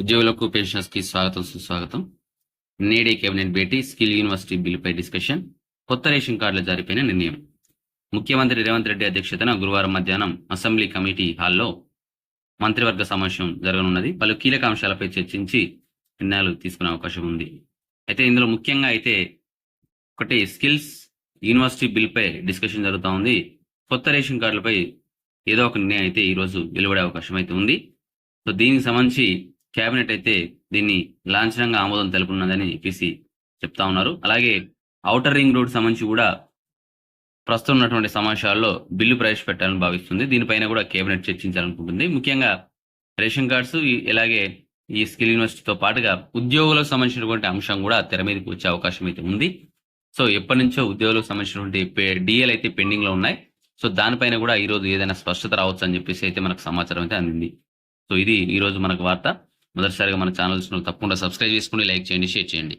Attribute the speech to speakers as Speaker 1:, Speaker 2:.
Speaker 1: ఉద్యోగులకు పెన్షనర్స్కి స్వాగతం సుస్వాగతం. నేడే కేబినెట్ భేటీ స్కిల్ యూనివర్సిటీ బిల్లుపై డిస్కషన్ కొత్త రేషన్ కార్డుల జారిపోయిన నిర్ణయం. ముఖ్యమంత్రి రేవంత్ రెడ్డి అధ్యక్షతన గురువారం మధ్యాహ్నం అసెంబ్లీ కమిటీ హాల్లో మంత్రివర్గ సమావేశం జరగనున్నది. పలు కీలక అంశాలపై చర్చించి నిర్ణయాలు తీసుకునే అవకాశం ఉంది. అయితే ఇందులో ముఖ్యంగా అయితే ఒకటి స్కిల్స్ యూనివర్సిటీ బిల్పై డిస్కషన్ జరుగుతూ ఉంది. కొత్త రేషన్ కార్డులపై ఏదో ఒక నిర్ణయం అయితే ఈ రోజు వెలువడే అవకాశం అయితే ఉంది. సో దీనికి సంబంధించి కేబినెట్ అయితే దీన్ని లాంఛనంగా ఆమోదం తెలుపున్నదని పిసి చెప్తా ఉన్నారు. అలాగే ఔటర్ రింగ్ రోడ్ సంబంధించి కూడా ప్రస్తుతం ఉన్నటువంటి సమావేశాల్లో బిల్లు ప్రవేశపెట్టాలని భావిస్తుంది. దీనిపైన కూడా కేబినెట్ చర్చించాలనుకుంటుంది. ముఖ్యంగా రేషన్ కార్డ్స్ ఇలాగే ఈ స్కిల్ యూనివర్సిటీతో పాటుగా ఉద్యోగులకు సంబంధించినటువంటి అంశం కూడా తెర మీదకి వచ్చే అవకాశం అయితే ఉంది. సో ఎప్పటి నుంచో ఉద్యోగులకు సంబంధించినటువంటి డిఎల్ అయితే పెండింగ్లో ఉన్నాయి. సో దానిపైన కూడా ఈ రోజు ఏదైనా స్పష్టత రావచ్చు అని చెప్పేసి అయితే మనకు సమాచారం అయితే అందింది. సో ఇది ఈ రోజు మనకు వార్త. మొదటిసారిగా మన ఛానల్స్ తప్పకుండా సబ్స్క్రైబ్ చేసుకుని లైక్ చేయండి షేర్ చేయండి.